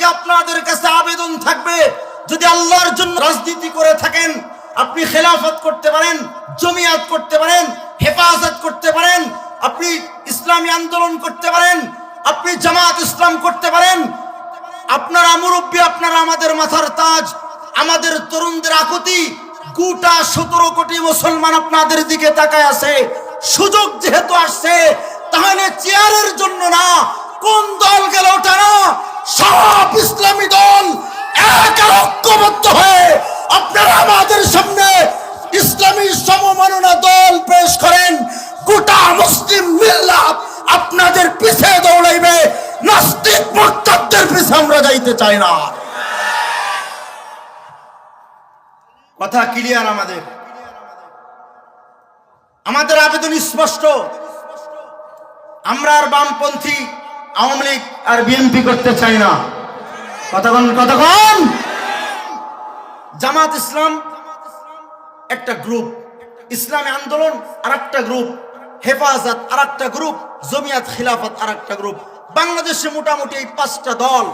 দিকে আপনাদের কাছে আবেদন থাকবে। যদি আল্লাহর জন্য রাজনীতি করে থাকেন, আপনি খেলাফত করতে পারেন, জমিয়াত করতে পারেন, হেফাজত করতে পারেন, আপনি ইসলামী আন্দোলন করতে পারেন, আপনি জামাত ইসলাম করতে পারেন, আপনারা মুরব্বী, আপনারা আমাদের মাথার তাজ, আমাদের তরুণদের আকুতি, গোটা সতেরো কোটি মুসলমান আপনাদের দিকে তাকায় আছে। সুযোগ যেহেতু আসছে, তাহলে চেয়ারের জন্য না, কোন দল গেল ওটা না। সব ইসলামী দল এক ঐক্যবদ্ধ হয়ে আপনারা আমাদের সামনে ইসলামী সমমাননা দল পেশ করেন। গোটা মুসলিম মিল্লাত আপনাদের পিছে দৌড়াইবে। নাস্তিক মোরতাদদের পিছে আমরা যাইতে চাই না। কথা ক্লিয়ার আমাদের? আমাদের আবেদন স্পষ্ট। আমরা আর বামপন্থী আওয়ামী লীগ আর বিএনপি করতে চাই না। কতক্ষণ কতক্ষণ জামাত ইসলাম একটা গ্রুপ। ইসলামী আন্দোলন আর একটা গ্রুপ। হেফাজত আর একটা গ্রুপ। জমিয়াত খিলাফত আর একটা গ্রুপ। বাংলাদেশে মোটামুটি এই পাঁচটা দল।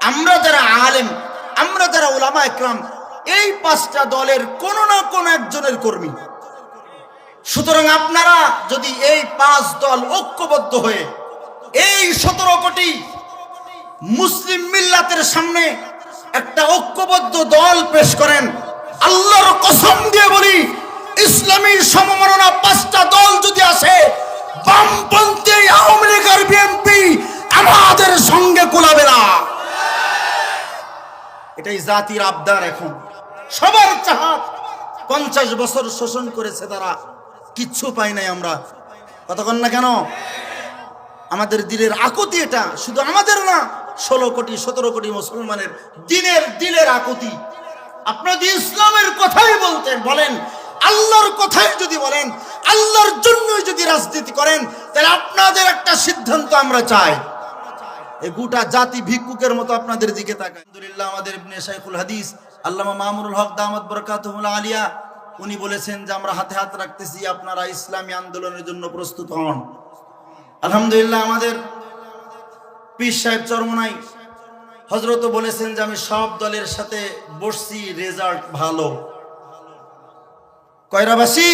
আমরা যারা আলেম, আমরা যারা ওলামা একরাম, এই পাঁচটা দলের কোনো না কোনো একজনের কর্মী। সুতরাং আপনারা যদি এই পাঁচ দল ঐক্যবদ্ধ হয়ে এই সতেরো কোটি মুসলিম মিল্লাতের সামনে একটা ঐক্যবদ্ধ দল পেশ করেন। আল্লাহর কসম দিয়ে বলি, ইসলামী সমমননা পাঁচটা দল যদি আসে, বামপন্থী আওয়ামী লীগ আর বিএনপি আমাদের সঙ্গে কোলাবে না। এটাই জাতির আবদার এখন। সবার চাহাত। পঞ্চাশ বছর শোষণ করেছে তারা। কিচ্ছু পাই নাই আমরা। কতক্ষণ না কেন? আমাদের দিলের আকুতি এটা, শুধু আমাদের না, ষোলো কোটি, সতেরো কোটি মুসলমানের দিনের দিলের আকুতি। আপনারা ইসলামের কথাই বলতেন, বলেন, আল্লাহর কথাই যদি বলেন, আল্লাহর জন্যই যদি রাজনীতি করেন, তাহলে আপনাদের একটা সিদ্ধান্ত আমরা চাই। এই গোটা জাতি ভিক্ষুকের মতো আপনাদের দিকে তাকায়। আলহামদুলিল্লাহ, আমাদের ইবনে হাদিস, আল্লামা মামুনুল হক দামাত বরকাতুল আলিয়া, উনি বলেছেন যে আমরা হাতে হাত রাখতেছি, আপনারা ইসলামী আন্দোলনের জন্য প্রস্তুত হন। আলহামদুলিল্লাহ আমাদের পীর সাহেব চরমনাই হজরত বলেছেন যে আমি সব দলের সাথে বসছি রেজাল্ট ভালো। কয়রাবাসী?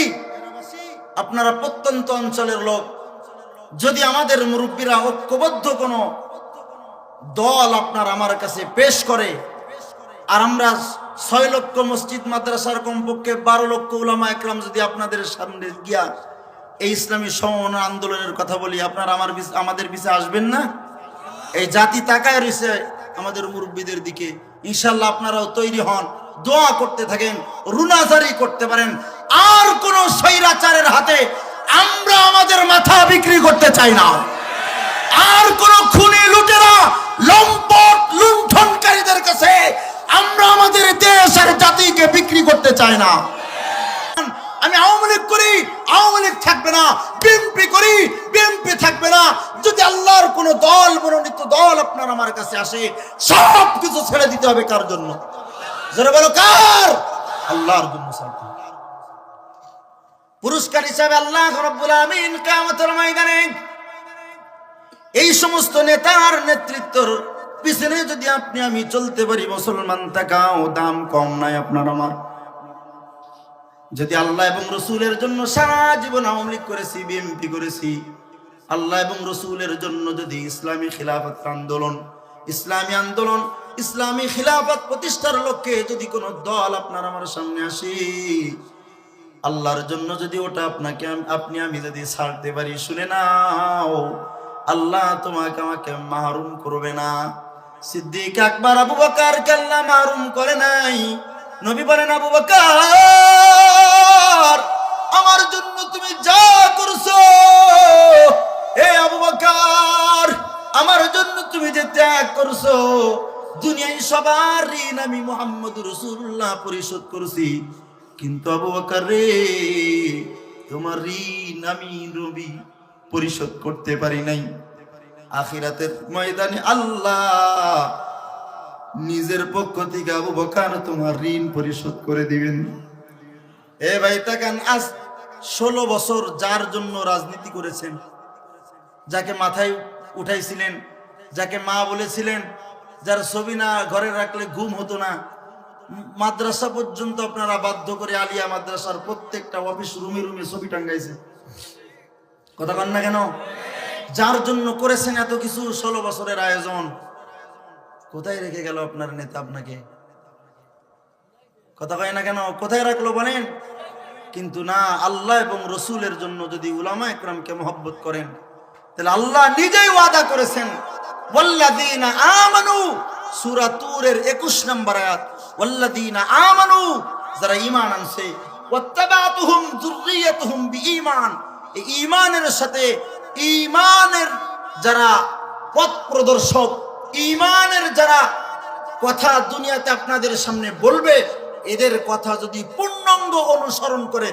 আপনারা প্রত্যন্ত অঞ্চলের লোক, যদি আমাদের মুরব্বীরা ঐক্যবদ্ধ কোনো দল আপনার আমার কাছে পেশ করে, আর আমরা ছয় লক্ষ মসজিদ মাদ্রাসার কমপক্ষে বারো লক্ষ উলামা একরাম যদি আপনাদের সামনে গিয়া এই ইসলামী সমমনা আন্দোলনের কথা বলি, আপনারা আমার আমাদের পিছে আসবেন না? এই জাতি তাকায় রয়েছে আমাদের মুরব্বীদের দিকে। ইনশাল্লাহ আপনারাও তৈরি হন, দোয়া করতে থাকেন, রুনাজারি করতে পারেন। আর কোন স্বৈরাচারের হাতে আমরা আমাদের মাথা বিক্রি করতে চাই না। আর কোন খুনি লুটেরা, লম্পট লুণ্ঠনকারীদের কাছে আমরা আমাদের দেশ আর জাতিকে বিক্রি করতে চাই না। আমি আওয়ামী লীগ করি, আওয়ামী লীগ থাকবে না বিএনপি করি বিএনপি থাকবে না। যদি আল্লাহর কোন দল, মনোনীত দল আপনার আমার কাছে আসে সব কিছু ছেড়ে দিতে হবে কার জন্য? কার? আল্লাহর জন্য পুরস্কার হিসাবে আল্লাহ ময়দানে এই সমস্ত নেতার নেতৃত্বর পিছনে যদি আপনি আমি চলতে পারি, মুসলমান তাকাও দাম কম নাই আপনার আমার। যদি আল্লাহ এবং রসুলের জন্য সারা জীবন আওয়ামী লীগ করেছি বিএমপি করেছি, আল্লাহ এবং রসুলের জন্য যদি ইসলামী খিলাফত আন্দোলন, ইসলামী আন্দোলন, ইসলামী খিলাফত প্রতিষ্ঠার লক্ষ্যে যদি কোনো দল আপনার আমার সামনে আসে, আল্লাহর জন্য যদি ওটা আপনাকে আপনি আমি যদি ছাড়তে পারি, শুনে নাও, আল্লাহ তোমাকে আমাকে মাহরুম করবে না। সিদ্দিক আকবর, আবু বকার আল্লাহ মাহরুম করে নাই। নবী বলেন, আবু বকার, আমার জন্য তুমি যা করছ, হে আবু বকার, আমার জন্য তুমি যে ত্যাগ করছ, দুনিয়ায় সবার ঋণ আমি মোহাম্মদ রসুল্লাহ পরিশোধ করছি। কিন্তু আবু বকার রে তোমার ঋণ আমি রবি পরিশোধ করতে পারি নাই। আখিরাতের ময়দানে আল্লাহ নিজের পক্ষ থেকে আবু বকার তোমার ঋণ পরিশোধ করে দিবেন। এ ভাই তাকান, আজ ষোলো বছর যার জন্য রাজনীতি করেছেন, যাকে মাথায় উঠাইছিলেন, যাকে মা বলেছিলেন, যার ছবি না ঘরে রাখলে ঘুম হতো না, মাদ্রাসা পর্যন্ত আপনারা বাধ্য করে আলিয়া মাদ্রাসার প্রত্যেকটা অফিস রুমে রুমে ছবি টাঙ্গাইছে কথা কন না কেন? যার জন্য করেছেন এত কিছু, ষোলো বছরের আয়োজন। কোথায় রেখে গেল আপনার নেতা আপনাকে? কথা কয় না কেন? কোথায় রাখল বলেন? কিন্তু না, আল্লাহ এবং রসুলের জন্য যদি উলামা একরামকে মহব্বত করেন, তাহলে আল্লাহ নিজেই ওয়াদা করেছেন, ওয়াল্লাযীনা আমানু সূরা তুরের 21 নম্বর যারা ঈমানের সাথে যারা পথ প্রদর্শক ঈমানের যারা কথা দুনিয়াতে আপনাদের সামনে বলবে, এদের কথা যদি পূর্ণাঙ্গ অনুসরণ করে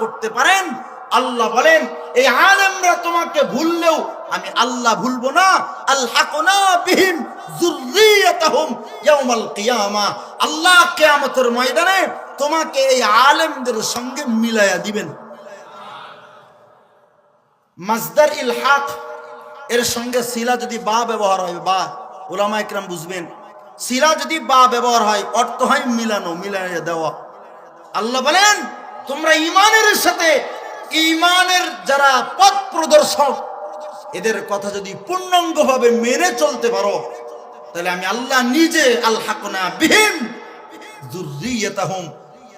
করতে পারেন। আল্লাহ বলেন, এই আলেমরা তোমাকে ভুললেও আমি আল্লাহ ভুলবো না। আলহাকুনা বিহিম যুররিয়াতাহুম ইয়াউমাল আল্লাহ কিয়ামতের ময়দানে তোমাকে এই আলেমদের সঙ্গে মিলায়া দিবেন। মাজদার ইল হাক এর সঙ্গে শিলা যদি বা ব্যবহার হয়, বা ওলামা একরাম বুঝবেন। শিলা যদি বা ব্যবহার হয়, অর্থ হয় মিলানো, মিলাইয়া দেওয়া। আল্লাহ বলেন, তোমরা ইমানের সাথে ইমানের যারা পথ প্রদর্শক, এদের কথা যদি পূর্ণাঙ্গভাবে মেনে চলতে পারো, তাহলে আমি আল্লাহ নিজে আল হাকনা বিহীন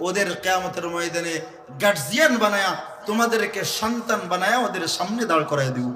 ওদের কিয়ামতের ময়দানে গার্জিয়ান বানায়া, তোমাদেরকে সন্তান বানায়া ওদের সামনে দাঁড় করাই দিব।